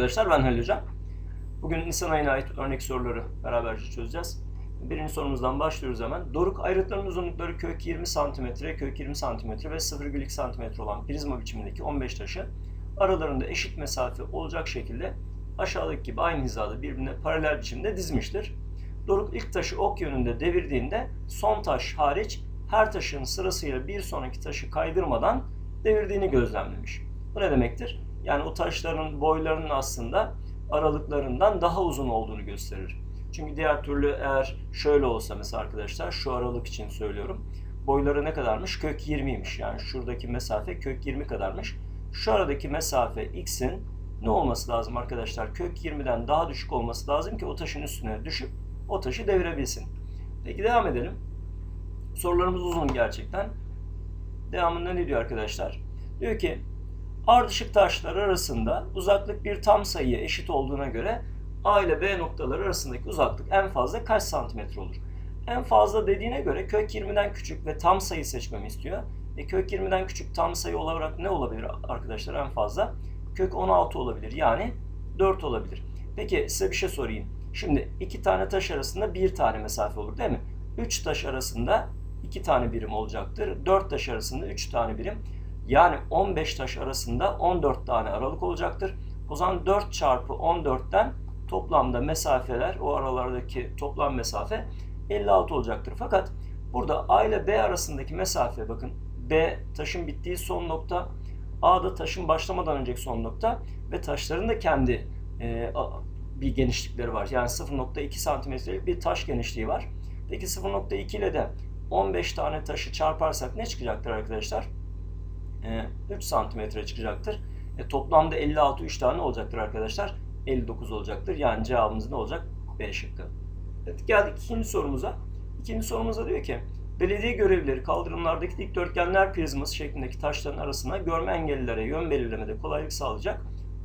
Arkadaşlar ben Halil Hocam. Bugün Nisan ayına ait örnek soruları beraberce çözeceğiz. Birinci sorumuzdan başlıyoruz hemen. Doruk ayrıtların uzunlukları kök 20 cm, kök 20 cm ve 0,2 cm olan prizma biçimindeki 15 taşı aralarında eşit mesafe olacak şekilde aşağıdaki gibi aynı hizada birbirine paralel biçimde dizmiştir. Doruk ilk taşı ok yönünde devirdiğinde son taş hariç her taşın sırasıyla bir sonraki taşı kaydırmadan devirdiğini gözlemlemiş. Bu ne demektir? Yani o taşların boylarının aslında aralıklarından daha uzun olduğunu gösterir. Çünkü diğer türlü eğer şöyle olsa mesela arkadaşlar şu aralık için söylüyorum. Boyları ne kadarmış? Kök 20'ymiş. Yani şuradaki mesafe kök 20 kadarmış. Şu aradaki mesafe x'in ne olması lazım arkadaşlar? Kök 20'den daha düşük olması lazım ki o taşın üstüne düşüp o taşı devirebilsin. Peki devam edelim. Sorularımız uzun gerçekten. Devamında ne diyor arkadaşlar? Diyor ki ardışık taşlar arasında uzaklık bir tam sayıya eşit olduğuna göre A ile B noktaları arasındaki uzaklık en fazla kaç santimetre olur? En fazla dediğine göre kök 20'den küçük ve tam sayı seçmemi istiyor. E kök 20'den küçük tam sayı olarak ne olabilir arkadaşlar en fazla? Kök 16 olabilir yani 4 olabilir. Peki size bir şey sorayım. Şimdi iki tane taş arasında bir tane mesafe olur değil mi? 3 taş arasında 2 tane birim olacaktır. 4 taş arasında 3 tane birim. Yani 15 taş arasında 14 tane aralık olacaktır. O zaman 4 çarpı 14'ten toplamda mesafeler, o aralardaki toplam mesafe 56 olacaktır. Fakat burada A ile B arasındaki mesafe bakın B taşın bittiği son nokta, A da taşın başlamadan önceki son nokta ve taşların da kendi e, bir genişlikleri var. Yani 0.2 santimetrelik bir taş genişliği var. Peki 0.2 ile de 15 tane taşı çarparsak ne çıkacaktır arkadaşlar? 3 santimetre çıkacaktır. E, toplamda 56 3 tane olacaktır arkadaşlar. 59 olacaktır. Yani cevabımız ne olacak? B şıkkı. Evet, geldik ikinci sorumuza. İkinci sorumuzda diyor ki belediye görevlileri kaldırımlardaki dikdörtgenler prizması şeklindeki taşların arasına görme engellilere yön belirlemede kolaylık sağlayacak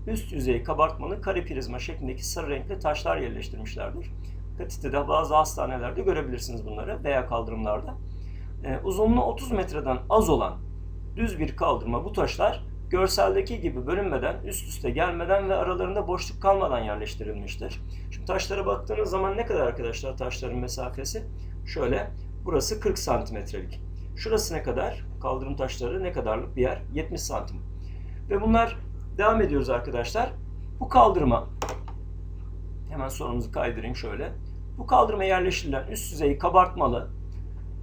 üst yüzey kabartmalı kare prizma şeklindeki sarı renkli taşlar yerleştirmişlerdir. Katite'de bazı hastanelerde görebilirsiniz bunları veya kaldırımlarda. Ee, uzunluğu 30 metreden az olan düz bir kaldırma bu taşlar görseldeki gibi bölünmeden, üst üste gelmeden ve aralarında boşluk kalmadan yerleştirilmiştir. Şimdi taşlara baktığınız zaman ne kadar arkadaşlar taşların mesafesi? Şöyle, burası 40 santimetrelik. Şurası ne kadar? Kaldırım taşları ne kadarlık bir yer? 70 santim. Ve bunlar devam ediyoruz arkadaşlar. Bu kaldırıma hemen sorumuzu kaydırayım şöyle. Bu kaldırıma yerleştirilen üst yüzeyi kabartmalı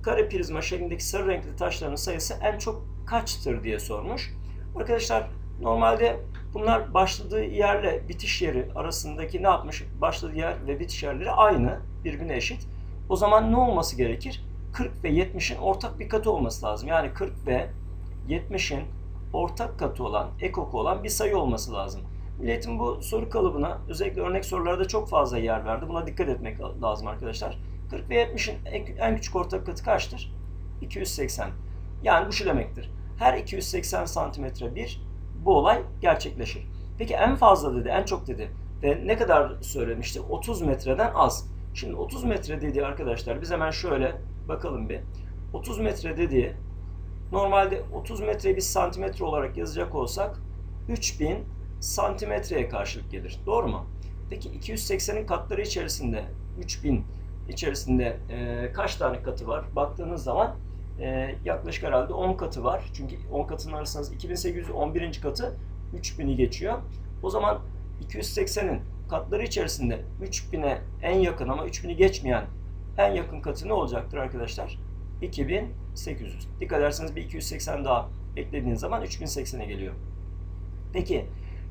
kare prizma şeklindeki sarı renkli taşların sayısı en çok kaçtır diye sormuş. Arkadaşlar normalde bunlar başladığı yerle bitiş yeri arasındaki ne yapmış? Başladığı yer ve bitiş yerleri aynı, birbirine eşit. O zaman ne olması gerekir? 40 ve 70'in ortak bir katı olması lazım. Yani 40 ve 70'in ortak katı olan, ekoku olan bir sayı olması lazım. Milletin bu soru kalıbına özellikle örnek sorularda çok fazla yer verdi. Buna dikkat etmek lazım arkadaşlar. 40 ve 70'in en küçük ortak katı kaçtır? 280. Yani bu şu demektir. Her 280 santimetre bir bu olay gerçekleşir. Peki en fazla dedi, en çok dedi. Ve ne kadar söylemişti? 30 metreden az. Şimdi 30 metre dediği arkadaşlar biz hemen şöyle bakalım bir. 30 metre dediği normalde 30 metreyi biz santimetre olarak yazacak olsak 3000 santimetreye karşılık gelir. Doğru mu? Peki 280'in katları içerisinde 3000 içerisinde e, kaç tane katı var? Baktığınız zaman e, yaklaşık herhalde 10 katı var. Çünkü 10 katının arasında 2811. katı 3000'i geçiyor. O zaman 280'in katları içerisinde 3000'e en yakın ama 3000'i geçmeyen en yakın katı ne olacaktır arkadaşlar? 2800. Dikkat ederseniz bir 280 daha eklediğiniz zaman 3080'e geliyor. Peki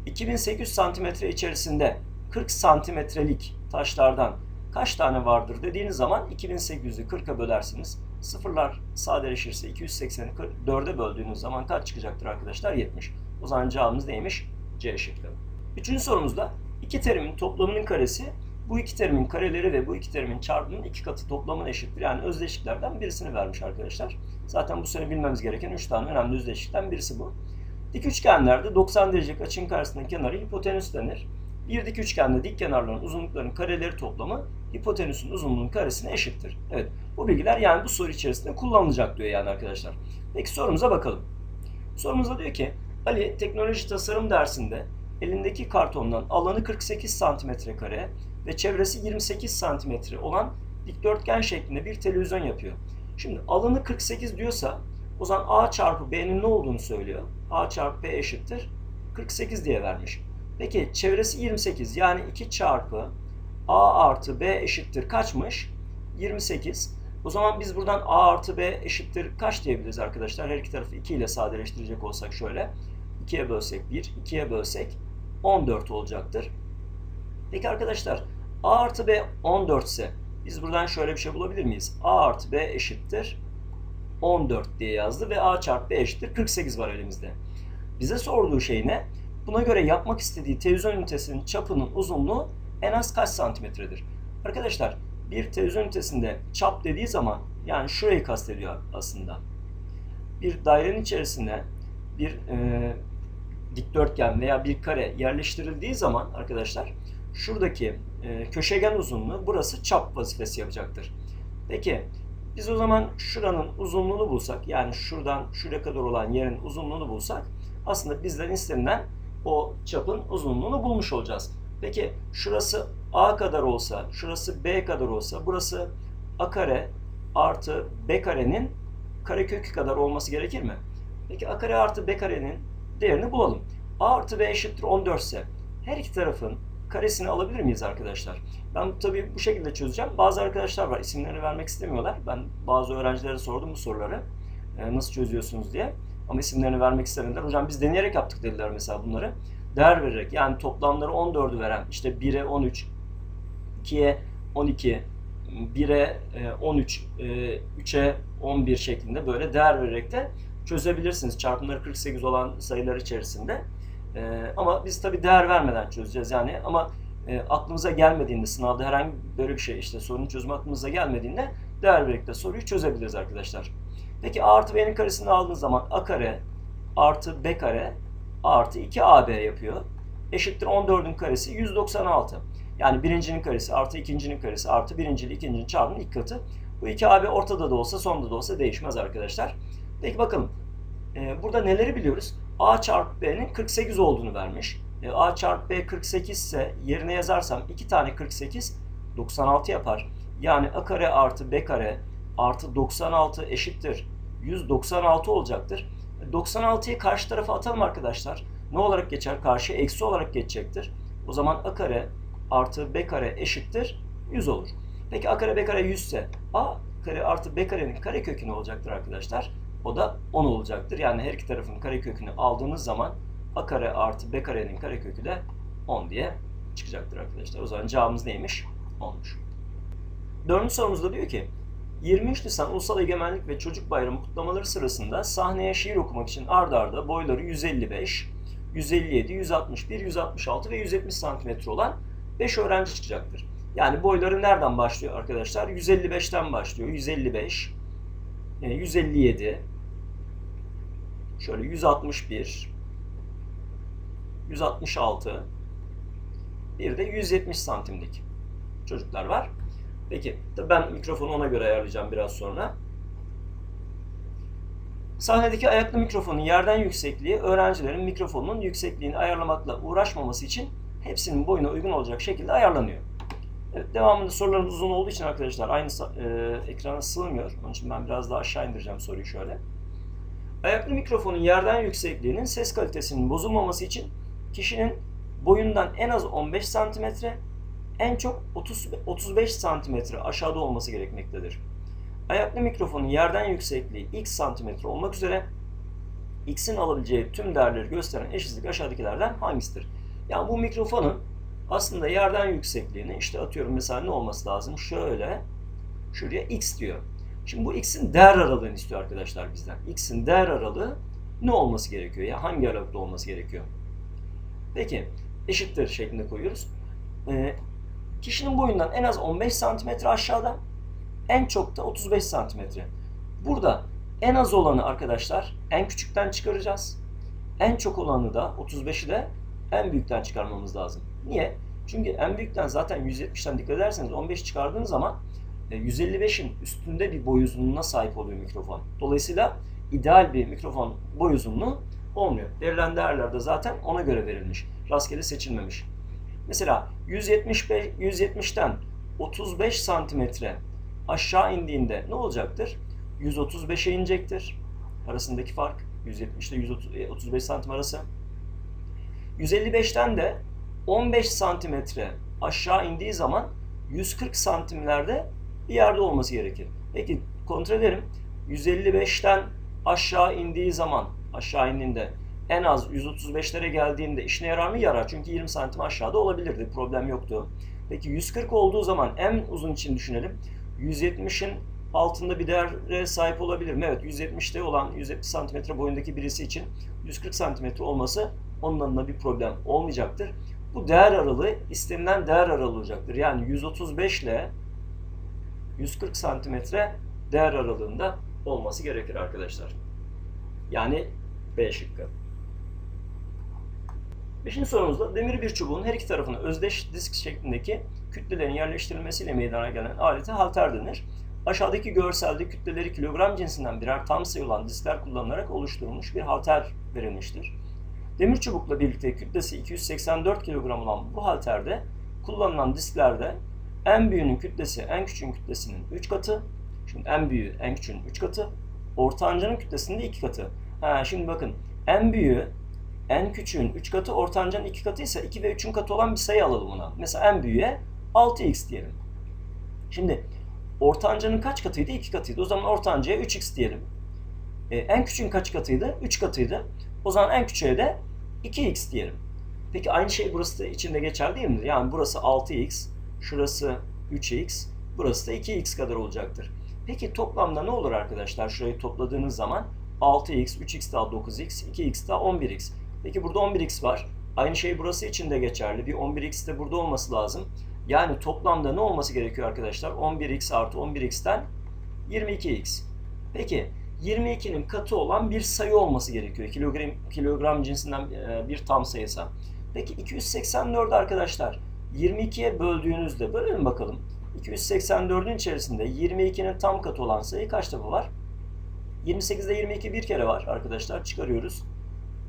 2800 santimetre içerisinde 40 santimetrelik taşlardan kaç tane vardır dediğiniz zaman 2800'ü 40'a bölersiniz. Sıfırlar sadeleşirse 280'i 4'e böldüğünüz zaman kaç çıkacaktır arkadaşlar? 70. O zaman cevabımız neymiş? C şıkkı. Üçüncü sorumuzda iki terimin toplamının karesi bu iki terimin kareleri ve bu iki terimin çarpımının iki katı toplamına eşittir. Yani özdeşliklerden birisini vermiş arkadaşlar. Zaten bu sene bilmemiz gereken 3 tane önemli özdeşlikten birisi bu. Dik üçgenlerde 90 derecelik açının karşısındaki kenarı hipotenüs denir. Bir dik üçgende dik kenarların uzunluklarının kareleri toplamı hipotenüsün uzunluğunun karesine eşittir. Evet bu bilgiler yani bu soru içerisinde kullanılacak diyor yani arkadaşlar. Peki sorumuza bakalım. Sorumuzda diyor ki Ali teknoloji tasarım dersinde elindeki kartondan alanı 48 santimetre kare ve çevresi 28 santimetre olan dikdörtgen şeklinde bir televizyon yapıyor. Şimdi alanı 48 diyorsa o zaman A çarpı B'nin ne olduğunu söylüyor. A çarpı B eşittir 48 diye vermiş. Peki çevresi 28 yani 2 çarpı A artı B eşittir kaçmış? 28. O zaman biz buradan A artı B eşittir kaç diyebiliriz arkadaşlar? Her iki tarafı 2 ile sadeleştirecek olsak şöyle. 2'ye bölsek 1, 2'ye bölsek 14 olacaktır. Peki arkadaşlar A artı B 14 ise biz buradan şöyle bir şey bulabilir miyiz? A artı B eşittir 14 diye yazdı ve A çarpı B eşittir 48 var elimizde. Bize sorduğu şey ne? Buna göre yapmak istediği televizyon ünitesinin çapının uzunluğu en az kaç santimetredir? Arkadaşlar bir televizyon ünitesinde çap dediği zaman yani şurayı kastediyor aslında. Bir dairenin içerisine bir e, dikdörtgen veya bir kare yerleştirildiği zaman arkadaşlar şuradaki e, köşegen uzunluğu burası çap vazifesi yapacaktır. Peki biz o zaman şuranın uzunluğunu bulsak yani şuradan şuraya kadar olan yerin uzunluğunu bulsak aslında bizden istenilen o çapın uzunluğunu bulmuş olacağız. Peki şurası A kadar olsa, şurası B kadar olsa, burası A kare artı B karenin karekökü kadar olması gerekir mi? Peki A kare artı B karenin değerini bulalım. A artı B eşittir 14 ise her iki tarafın karesini alabilir miyiz arkadaşlar? Ben tabii bu şekilde çözeceğim. Bazı arkadaşlar var isimlerini vermek istemiyorlar. Ben bazı öğrencilere sordum bu soruları. E, nasıl çözüyorsunuz diye. Ama isimlerini vermek istemediler. Hocam biz deneyerek yaptık dediler mesela bunları. Değer vererek yani toplamları 14'ü veren işte 1'e 13, 2'ye 12, 1'e 13, 3'e 11 şeklinde böyle değer vererek de çözebilirsiniz. Çarpımları 48 olan sayılar içerisinde. E, ama biz tabi değer vermeden çözeceğiz yani ama e, aklımıza gelmediğinde sınavda herhangi böyle bir şey işte sorunun çözümü aklımıza gelmediğinde değer vererek de soruyu çözebiliriz arkadaşlar. Peki A artı B'nin karesini aldığınız zaman A kare artı B kare artı 2AB yapıyor. Eşittir 14'ün karesi 196. Yani birincinin karesi artı ikincinin karesi artı birinci ile ikincinin çarpımının ilk katı. Bu 2AB ortada da olsa sonda da olsa değişmez arkadaşlar. Peki bakalım. Ee, burada neleri biliyoruz? A çarpı B'nin 48 olduğunu vermiş. Ee, A çarpı B 48 ise yerine yazarsam 2 tane 48 96 yapar. Yani A kare artı B kare artı 96 eşittir 196 olacaktır. 96'yı karşı tarafa atalım arkadaşlar. Ne olarak geçer? Karşı eksi olarak geçecektir. O zaman a kare artı b kare eşittir 100 olur. Peki a kare b kare 100 ise a kare artı b karenin kare kökü ne olacaktır arkadaşlar? O da 10 olacaktır. Yani her iki tarafın kare kökünü aldığınız zaman a kare artı b karenin kare kökü de 10 diye çıkacaktır arkadaşlar. O zaman cevabımız neymiş? 10'muş. Dördüncü sorumuzda diyor ki 23 Nisan Ulusal Egemenlik ve Çocuk Bayramı kutlamaları sırasında sahneye şiir okumak için ard arda boyları 155, 157, 161, 166 ve 170 santimetre olan 5 öğrenci çıkacaktır. Yani boyları nereden başlıyor arkadaşlar? 155'ten başlıyor. 155, 157, şöyle 161, 166, bir de 170 santimlik çocuklar var. Peki ben mikrofonu ona göre ayarlayacağım biraz sonra. Sahnedeki ayaklı mikrofonun yerden yüksekliği öğrencilerin mikrofonun yüksekliğini ayarlamakla uğraşmaması için hepsinin boyuna uygun olacak şekilde ayarlanıyor. Evet, devamında sorularımız uzun olduğu için arkadaşlar aynı e, ekrana sığmıyor. Onun için ben biraz daha aşağı indireceğim soruyu şöyle. Ayaklı mikrofonun yerden yüksekliğinin ses kalitesinin bozulmaması için kişinin boyundan en az 15 santimetre en çok 30, 35 santimetre aşağıda olması gerekmektedir. Ayaklı mikrofonun yerden yüksekliği x santimetre olmak üzere x'in alabileceği tüm değerleri gösteren eşitlik aşağıdakilerden hangisidir? Yani bu mikrofonun aslında yerden yüksekliğini işte atıyorum mesela ne olması lazım? Şöyle şuraya x diyor. Şimdi bu x'in değer aralığını istiyor arkadaşlar bizden. x'in değer aralığı ne olması gerekiyor? Ya hangi aralıkta olması gerekiyor? Peki eşittir şeklinde koyuyoruz. Ee, Kişinin boyundan en az 15 santimetre aşağıda, en çok da 35 santimetre. Burada en az olanı arkadaşlar en küçükten çıkaracağız. En çok olanı da 35'i de en büyükten çıkarmamız lazım. Niye? Çünkü en büyükten zaten 170'ten dikkat ederseniz 15 çıkardığınız zaman 155'in e, üstünde bir boy uzunluğuna sahip oluyor mikrofon. Dolayısıyla ideal bir mikrofon boy uzunluğu olmuyor. Verilen değerler de zaten ona göre verilmiş. rastgele seçilmemiş. Mesela 175, 170'ten 35 santimetre aşağı indiğinde ne olacaktır? 135'e inecektir. Arasındaki fark 170 ile 135 santim arası. 155'ten de 15 santimetre aşağı indiği zaman 140 santimlerde bir yerde olması gerekir. Peki kontrol edelim. 155'ten aşağı indiği zaman aşağı indiğinde en az 135'lere geldiğinde işine yarar mı? Yarar. Çünkü 20 santim aşağıda olabilirdi. Problem yoktu. Peki 140 olduğu zaman en uzun için düşünelim. 170'in altında bir değere sahip olabilir mi? Evet 170'te olan 170 santimetre boyundaki birisi için 140 santimetre olması onun adına bir problem olmayacaktır. Bu değer aralığı istenilen değer aralığı olacaktır. Yani 135 ile 140 santimetre değer aralığında olması gerekir arkadaşlar. Yani B şıkkı. Beşinci sorumuzda demir bir çubuğun her iki tarafına özdeş disk şeklindeki kütlelerin yerleştirilmesiyle meydana gelen alete halter denir. Aşağıdaki görselde kütleleri kilogram cinsinden birer tam sayı olan diskler kullanılarak oluşturulmuş bir halter verilmiştir. Demir çubukla birlikte kütlesi 284 kilogram olan bu halterde kullanılan disklerde en büyüğünün kütlesi en küçüğün kütlesinin 3 katı. Şimdi en büyüğü en küçüğün 3 katı. Ortanca'nın kütlesinin de 2 katı. Ha, şimdi bakın en büyüğü en küçüğün 3 katı, ortancanın 2 katı ise 2 ve 3'ün katı olan bir sayı alalım ona. Mesela en büyüğe 6x diyelim. Şimdi ortancanın kaç katıydı? 2 katıydı. O zaman ortancaya 3x diyelim. Ee, en küçüğün kaç katıydı? 3 katıydı. O zaman en küçüğe de 2x diyelim. Peki aynı şey burası da içinde geçer değil mi? Yani burası 6x, şurası 3x, burası da 2x kadar olacaktır. Peki toplamda ne olur arkadaşlar? Şurayı topladığınız zaman 6x, 3x daha 9x, 2x daha 11x. Peki burada 11x var. Aynı şey burası için de geçerli. Bir 11x de burada olması lazım. Yani toplamda ne olması gerekiyor arkadaşlar? 11x artı 11x'ten 22x. Peki 22'nin katı olan bir sayı olması gerekiyor. Kilogram, kilogram cinsinden bir tam sayısa. Peki 284 arkadaşlar 22'ye böldüğünüzde bölelim bakalım. 284'ün içerisinde 22'nin tam katı olan sayı kaç defa var? 28'de 22 bir kere var arkadaşlar. Çıkarıyoruz.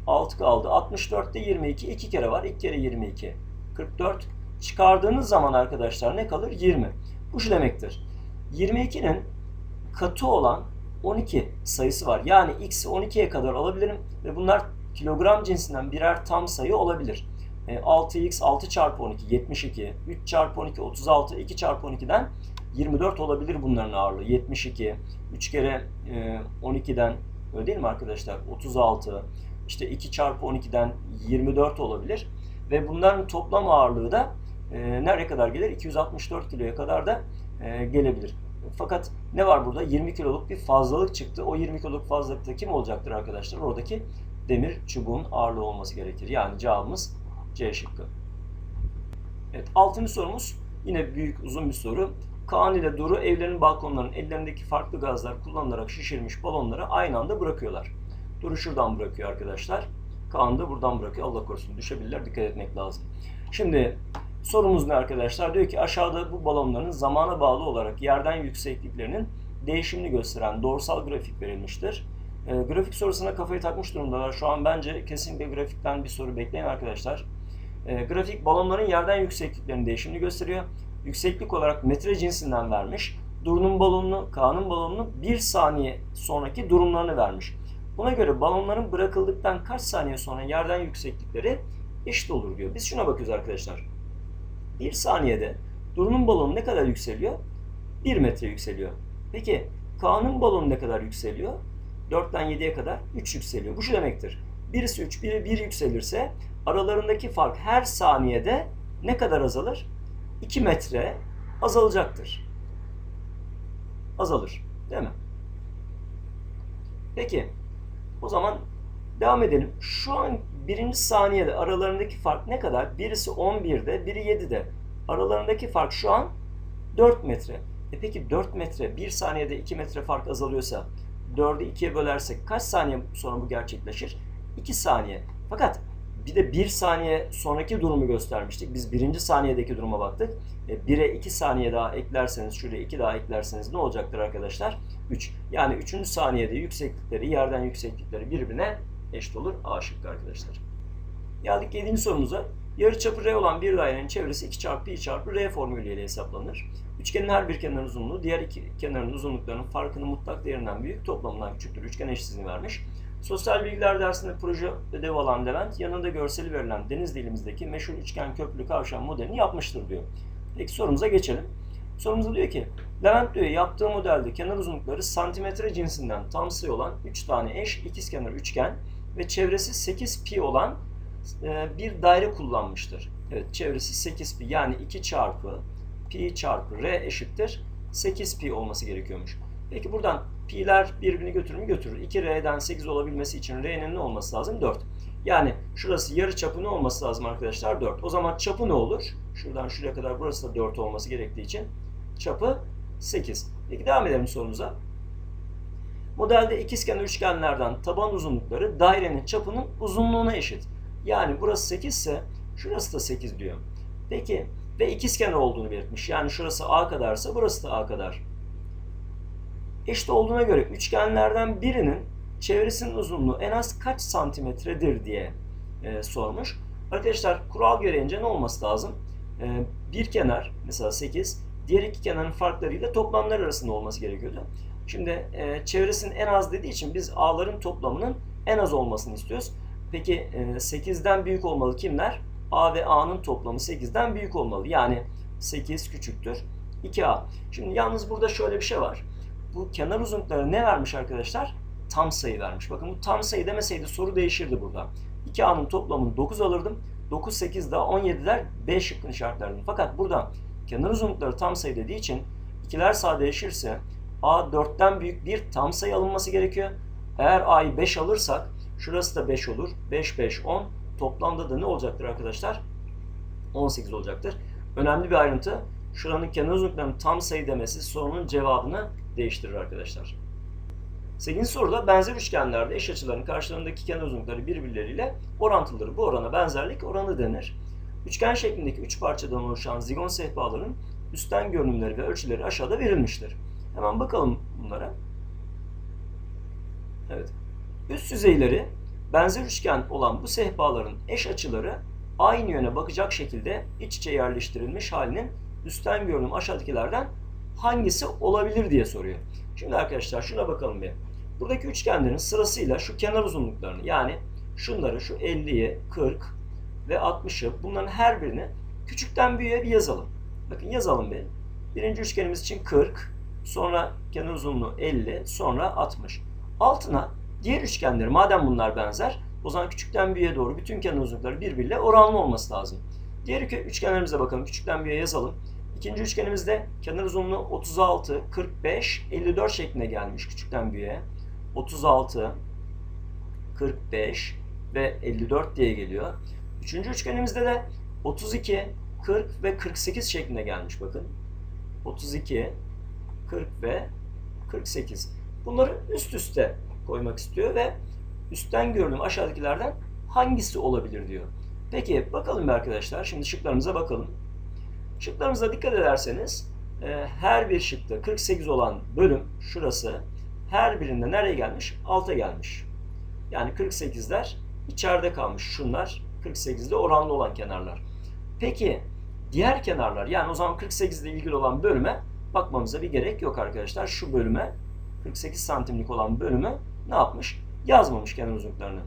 6 kaldı. 64'te 22 iki kere var. 2 kere 22. 44. Çıkardığınız zaman arkadaşlar ne kalır? 20. Bu şu demektir. 22'nin katı olan 12 sayısı var. Yani x'i 12'ye kadar alabilirim ve bunlar kilogram cinsinden birer tam sayı olabilir. 6x 6 çarpı 12 72, 3 çarpı 12 36, 2 çarpı 12'den 24 olabilir bunların ağırlığı. 72, 3 kere 12'den öyle değil mi arkadaşlar? 36, işte 2 çarpı 12'den 24 olabilir. Ve bunların toplam ağırlığı da e, nereye kadar gelir? 264 kiloya kadar da e, gelebilir. Fakat ne var burada? 20 kiloluk bir fazlalık çıktı. O 20 kiloluk fazlalıkta kim olacaktır arkadaşlar? Oradaki demir çubuğun ağırlığı olması gerekir. Yani cevabımız C şıkkı. Evet, altıncı sorumuz yine büyük uzun bir soru. Kaan ile Duru evlerinin balkonlarının ellerindeki farklı gazlar kullanılarak şişirilmiş balonları aynı anda bırakıyorlar. Duru şuradan bırakıyor arkadaşlar. Kaan da buradan bırakıyor. Allah korusun düşebilirler. Dikkat etmek lazım. Şimdi sorumuz ne arkadaşlar? Diyor ki aşağıda bu balonların zamana bağlı olarak yerden yüksekliklerinin değişimini gösteren doğrusal grafik verilmiştir. E, grafik sorusuna kafayı takmış durumdalar. Şu an bence kesinlikle grafikten bir soru bekleyin arkadaşlar. E, grafik balonların yerden yüksekliklerinin değişimini gösteriyor. Yükseklik olarak metre cinsinden vermiş. Duru'nun balonunu, Kaan'ın balonunu bir saniye sonraki durumlarını vermiş. Buna göre balonların bırakıldıktan kaç saniye sonra yerden yükseklikleri eşit olur diyor. Biz şuna bakıyoruz arkadaşlar. Bir saniyede Duru'nun balonu ne kadar yükseliyor? 1 metre yükseliyor. Peki Kaan'ın balonu ne kadar yükseliyor? 4'ten 7'ye kadar 3 yükseliyor. Bu şu demektir. Birisi 3, biri 1 yükselirse aralarındaki fark her saniyede ne kadar azalır? 2 metre azalacaktır. Azalır. Değil mi? Peki. O zaman devam edelim. Şu an birinci saniyede aralarındaki fark ne kadar? Birisi 11'de, biri 7'de. Aralarındaki fark şu an 4 metre. E peki 4 metre, 1 saniyede 2 metre fark azalıyorsa 4'ü 2'ye bölersek kaç saniye sonra bu gerçekleşir? 2 saniye. Fakat bir de 1 saniye sonraki durumu göstermiştik. Biz birinci saniyedeki duruma baktık. 1'e 2 saniye daha eklerseniz, şuraya 2 daha eklerseniz ne olacaktır arkadaşlar? 3. Yani 3. saniyede yükseklikleri, yerden yükseklikleri birbirine eşit olur. A şıkkı arkadaşlar. Geldik 7. sorumuza. Yarıçapı R olan bir dairenin çevresi 2 çarpı pi çarpı R formülüyle hesaplanır. Üçgenin her bir kenarın uzunluğu diğer iki kenarın uzunluklarının farkının mutlak değerinden büyük toplamından küçüktür. Üçgen eşitsizliğini vermiş. Sosyal bilgiler dersinde proje ödevi alan Levent yanında görseli verilen deniz dilimizdeki meşhur üçgen köprülü kavşak modelini yapmıştır diyor. Peki sorumuza geçelim. Sorumuzda diyor ki Levent diyor yaptığı modelde kenar uzunlukları santimetre cinsinden tam sayı olan 3 tane eş ikizkenar üçgen ve çevresi 8 pi olan e, bir daire kullanmıştır. Evet çevresi 8 pi yani 2 çarpı pi çarpı r eşittir 8 pi olması gerekiyormuş. Peki buradan pi'ler birbirini götürür mü? Götürür. 2r'den 8 olabilmesi için r'nin ne olması lazım? 4. Yani şurası yarı çapı ne olması lazım arkadaşlar? 4. O zaman çapı ne olur? Şuradan şuraya kadar burası da 4 olması gerektiği için çapı 8. Peki devam edelim sorumuza. Modelde ikizkenar üçgenlerden taban uzunlukları dairenin çapının uzunluğuna eşit. Yani burası 8 ise şurası da 8 diyor. Peki ve ikizkenar olduğunu belirtmiş. Yani şurası A kadarsa burası da A kadar. Eşit olduğuna göre üçgenlerden birinin çevresinin uzunluğu en az kaç santimetredir diye e, sormuş. Arkadaşlar kural gereğince ne olması lazım? E, bir kenar mesela 8, diğer iki kenarın farklarıyla toplamlar arasında olması gerekiyordu. Şimdi e, çevresinin en az dediği için biz A'ların toplamının en az olmasını istiyoruz. Peki e, 8'den büyük olmalı kimler? A ve A'nın toplamı 8'den büyük olmalı. Yani 8 küçüktür 2A. Şimdi yalnız burada şöyle bir şey var. Bu kenar uzunlukları ne vermiş arkadaşlar? Tam sayı vermiş. Bakın bu tam sayı demeseydi soru değişirdi burada. 2A'nın toplamını 9 alırdım. 9, 8 daha 17'ler 5 şıkkını işaretlerdim. Fakat burada kenar uzunlukları tam sayı dediği için ikiler sadeleşirse A 4'ten büyük bir tam sayı alınması gerekiyor. Eğer A'yı 5 alırsak şurası da 5 olur. 5, 5, 10. Toplamda da ne olacaktır arkadaşlar? 18 olacaktır. Önemli bir ayrıntı. Şuranın kenar uzunluklarının tam sayı demesi sorunun cevabını değiştirir arkadaşlar. 8. soruda benzer üçgenlerde eş açıların karşılarındaki kenar uzunlukları birbirleriyle orantılıdır. Bu orana benzerlik oranı denir. Üçgen şeklindeki üç parçadan oluşan zigon sehpaların üstten görünümleri ve ölçüleri aşağıda verilmiştir. Hemen bakalım bunlara. Evet. Üst yüzeyleri benzer üçgen olan bu sehpaların eş açıları aynı yöne bakacak şekilde iç içe yerleştirilmiş halinin üstten görünüm aşağıdakilerden hangisi olabilir diye soruyor. Şimdi arkadaşlar şuna bakalım bir. Buradaki üçgenlerin sırasıyla şu kenar uzunluklarını yani şunları şu 50'yi, 40 ve 60'ı bunların her birini küçükten büyüğe bir yazalım. Bakın yazalım bir. Birinci üçgenimiz için 40, sonra kenar uzunluğu 50, sonra 60. Altına diğer üçgenleri madem bunlar benzer o zaman küçükten büyüğe doğru bütün kenar uzunlukları birbiriyle oranlı olması lazım. Diğer üçgenlerimize bakalım. Küçükten büyüğe yazalım. İkinci üçgenimizde kenar uzunluğu 36, 45, 54 şeklinde gelmiş küçükten büyüğe. 36, 45 ve 54 diye geliyor. Üçüncü üçgenimizde de 32, 40 ve 48 şeklinde gelmiş bakın. 32, 40 ve 48. Bunları üst üste koymak istiyor ve üstten görünüm aşağıdakilerden hangisi olabilir diyor. Peki bakalım arkadaşlar. Şimdi şıklarımıza bakalım. Şıklarımıza dikkat ederseniz e, her bir şıkta 48 olan bölüm şurası her birinde nereye gelmiş? Alta gelmiş. Yani 48'ler içeride kalmış. Şunlar 48'de oranlı olan kenarlar. Peki diğer kenarlar yani o zaman 48 ile ilgili olan bölüme bakmamıza bir gerek yok arkadaşlar. Şu bölüme 48 santimlik olan bölümü ne yapmış? Yazmamış kenar uzunluklarını.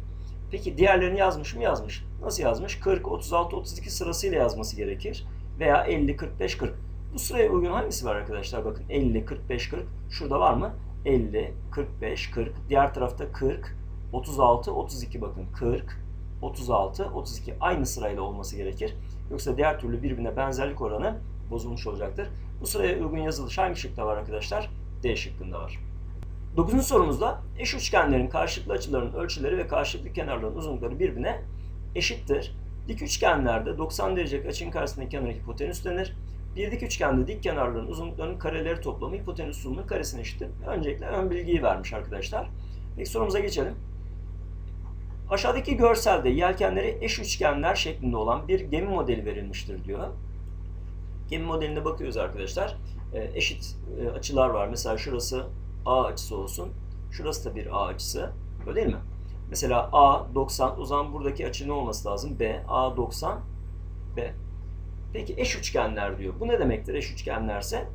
Peki diğerlerini yazmış mı? Yazmış. Nasıl yazmış? 40, 36, 32 sırasıyla yazması gerekir. Veya 50, 45, 40. Bu sıraya uygun hangisi var arkadaşlar? Bakın 50, 45, 40. Şurada var mı? 50, 45, 40. Diğer tarafta 40, 36, 32 bakın 40, 36, 32 aynı sırayla olması gerekir. Yoksa diğer türlü birbirine benzerlik oranı bozulmuş olacaktır. Bu sıraya uygun yazılış hangi şıkta var arkadaşlar? D şıkkında var. Dokuzuncu sorumuzda eş üçgenlerin karşılıklı açılarının ölçüleri ve karşılıklı kenarların uzunlukları birbirine eşittir. Dik üçgenlerde 90 derecelik açının karşısındaki kenar hipotenüs denir. Bir dik üçgende dik kenarların uzunluklarının kareleri toplamı hipotenüs uzunluğu karesine eşittir. Öncelikle ön bilgiyi vermiş arkadaşlar. İlk sorumuza geçelim. Aşağıdaki görselde yelkenleri eş üçgenler şeklinde olan bir gemi modeli verilmiştir diyor. Gemi modeline bakıyoruz arkadaşlar. Eşit açılar var. Mesela şurası A açısı olsun. Şurası da bir A açısı. Öyle değil mi? Mesela A 90 o zaman buradaki açı ne olması lazım? B. A 90 B. Peki eş üçgenler diyor. Bu ne demektir eş üçgenlerse?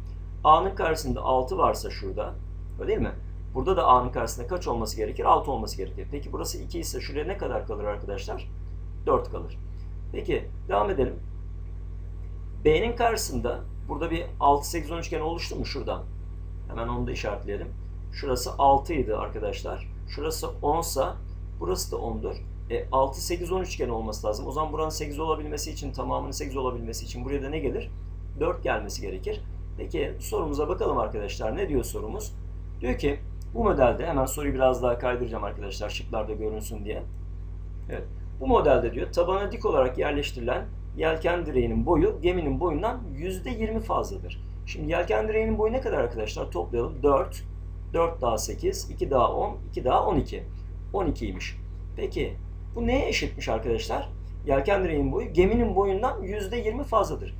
A'nın karşısında 6 varsa şurada. Öyle değil mi? Burada da A'nın karşısında kaç olması gerekir? 6 olması gerekir. Peki burası 2 ise şuraya ne kadar kalır arkadaşlar? 4 kalır. Peki devam edelim. B'nin karşısında burada bir 6 8 10 üçgen oluştu mu şuradan? Hemen onu da işaretleyelim. Şurası 6 idi arkadaşlar. Şurası 10 sa burası da 10'dur. E, 6 8 10 üçgen olması lazım. O zaman buranın 8 olabilmesi için tamamının 8 olabilmesi için buraya da ne gelir? 4 gelmesi gerekir. Peki sorumuza bakalım arkadaşlar. Ne diyor sorumuz? Diyor ki bu modelde hemen soruyu biraz daha kaydıracağım arkadaşlar şıklarda görünsün diye. Evet. Bu modelde diyor tabana dik olarak yerleştirilen yelken direğinin boyu geminin boyundan %20 fazladır. Şimdi yelken direğinin boyu ne kadar arkadaşlar? Toplayalım. 4, 4 daha 8, 2 daha 10, 2 daha 12. 12'ymiş. Peki bu neye eşitmiş arkadaşlar? Yelken direğinin boyu geminin boyundan %20 fazladır.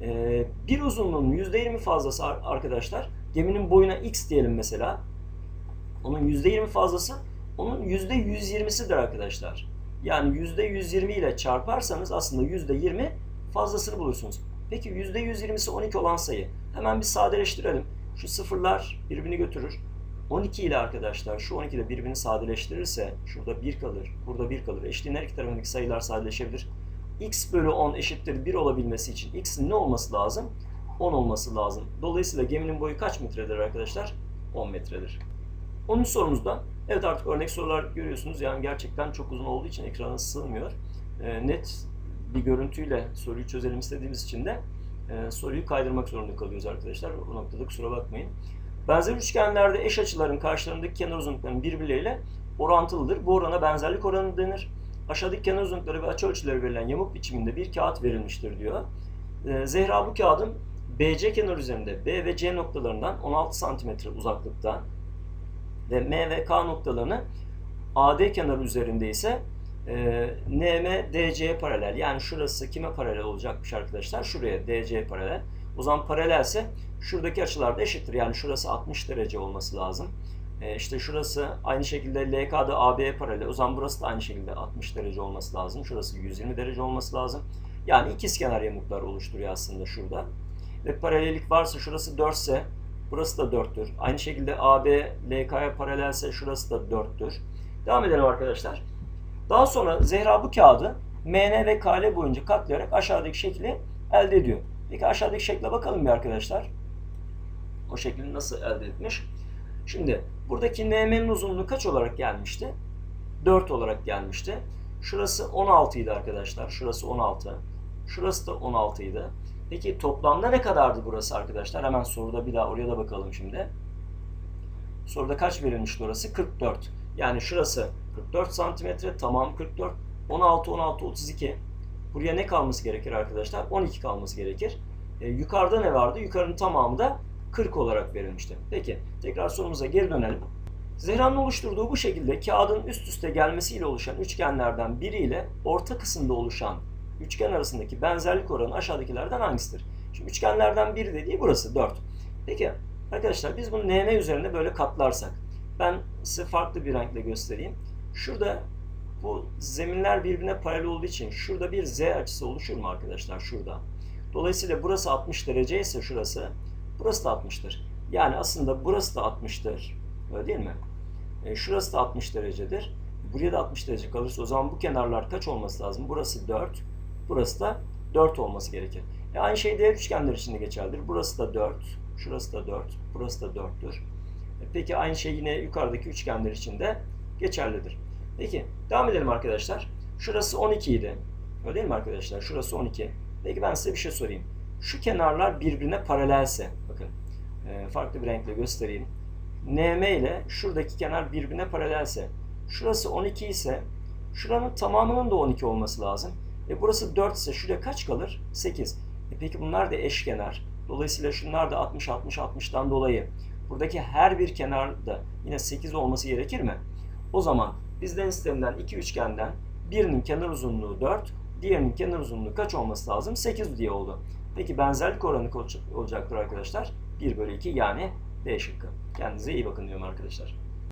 Ee, bir uzunluğunun %20 fazlası arkadaşlar geminin boyuna x diyelim mesela. Onun %20 fazlası onun %120'sidir arkadaşlar. Yani %120 ile çarparsanız aslında %20 fazlasını bulursunuz. Peki %120'si 12 olan sayı. Hemen bir sadeleştirelim. Şu sıfırlar birbirini götürür. 12 ile arkadaşlar şu 12 ile birbirini sadeleştirirse şurada 1 kalır, burada 1 kalır. Eşliğin her iki tarafındaki sayılar sadeleşebilir. x bölü 10 eşittir 1 olabilmesi için x'in ne olması lazım? 10 olması lazım. Dolayısıyla geminin boyu kaç metredir arkadaşlar? 10 metredir. 10. sorumuzda evet artık örnek sorular görüyorsunuz. Yani gerçekten çok uzun olduğu için ekrana sığmıyor. E, net bir görüntüyle soruyu çözelim istediğimiz için de e, soruyu kaydırmak zorunda kalıyoruz arkadaşlar. Bu noktada kusura bakmayın. Benzer üçgenlerde eş açıların karşılarındaki kenar uzunluklarının birbirleriyle orantılıdır. Bu orana benzerlik oranı denir. Aşağıdaki kenar uzunlukları ve açı ölçüleri verilen yamuk biçiminde bir kağıt verilmiştir diyor. Ee, Zehra bu kağıdın BC kenar üzerinde B ve C noktalarından 16 cm uzaklıkta ve M ve K noktalarını AD kenarı üzerinde ise e, NM DC'ye paralel. Yani şurası kime paralel olacakmış arkadaşlar? Şuraya DC paralel. O zaman paralelse şuradaki açılar da eşittir. Yani şurası 60 derece olması lazım. E, işte şurası aynı şekilde LK'da AB'ye paralel. O zaman burası da aynı şekilde 60 derece olması lazım. Şurası 120 derece olması lazım. Yani ikizkenar yamuklar oluşturuyor aslında şurada. Ve paralellik varsa şurası 4 ise burası da 4'tür. Aynı şekilde AB LK'ya paralelse şurası da 4'tür. Devam edelim arkadaşlar. Daha sonra Zehra bu kağıdı MN ve KL boyunca katlayarak aşağıdaki şekli elde ediyor. Peki aşağıdaki şekle bakalım bir arkadaşlar. O şeklini nasıl elde etmiş? Şimdi buradaki NM'nin uzunluğu kaç olarak gelmişti? 4 olarak gelmişti. Şurası 16 idi arkadaşlar. Şurası 16. Şurası da 16 idi. Peki toplamda ne kadardı burası arkadaşlar? Hemen soruda bir daha oraya da bakalım şimdi. Soruda kaç verilmişti orası? 44. Yani şurası 44 santimetre. Tamam 44. 16, 16, 32. Buraya ne kalması gerekir arkadaşlar? 12 kalması gerekir. E, yukarıda ne vardı? Yukarının tamamı da 40 olarak verilmişti. Peki tekrar sorumuza geri dönelim. Zehra'nın oluşturduğu bu şekilde kağıdın üst üste gelmesiyle oluşan üçgenlerden biriyle orta kısımda oluşan üçgen arasındaki benzerlik oranı aşağıdakilerden hangisidir? Şimdi üçgenlerden biri dediği burası 4. Peki arkadaşlar biz bunu NM üzerinde böyle katlarsak ben size farklı bir renkle göstereyim. Şurada bu zeminler birbirine paralel olduğu için şurada bir Z açısı oluşur mu arkadaşlar? Şurada. Dolayısıyla burası 60 derece ise şurası, burası da 60'tır. Yani aslında burası da 60'tır. Öyle değil mi? E, şurası da 60 derecedir. Buraya da 60 derece kalırsa o zaman bu kenarlar kaç olması lazım? Burası 4, burası da 4 olması gerekir. E, aynı şey diğer üçgenler için de geçerlidir. Burası da 4, şurası da 4, burası da 4'tür. E, peki aynı şey yine yukarıdaki üçgenler için de geçerlidir. Peki devam edelim arkadaşlar. Şurası 12 idi. Öyle değil mi arkadaşlar? Şurası 12. Peki ben size bir şey sorayım. Şu kenarlar birbirine paralelse, bakın e, farklı bir renkle göstereyim. NM ile şuradaki kenar birbirine paralelse, şurası 12 ise şuranın tamamının da 12 olması lazım. E burası 4 ise şuraya kaç kalır? 8. E peki bunlar da eşkenar. Dolayısıyla şunlar da 60 60 60'tan dolayı buradaki her bir kenarda yine 8 olması gerekir mi? O zaman bizden istenilen iki üçgenden birinin kenar uzunluğu 4, diğerinin kenar uzunluğu kaç olması lazım? 8 diye oldu. Peki benzerlik oranı olacaktır arkadaşlar. 1 bölü 2 yani D şıkkı. Kendinize iyi bakın diyorum arkadaşlar.